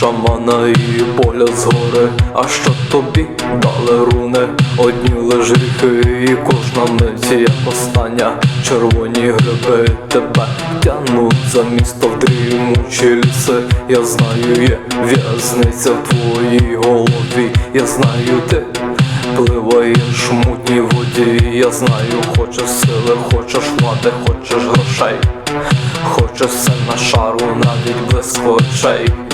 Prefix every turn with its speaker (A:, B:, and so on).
A: шамана і поля згори. А що тобі дали руни? Одні лиш і кожна мить як остання. Червоні гриби тебе тянуть за місто в дрімучі ліси. Я знаю, є в'язниця в твоїй голові. Я знаю, ти пливаєш в мутній воді. Я знаю, хочеш сили, хочеш влади, хочеш грошей. Хочеш все шару, навіть близько очей.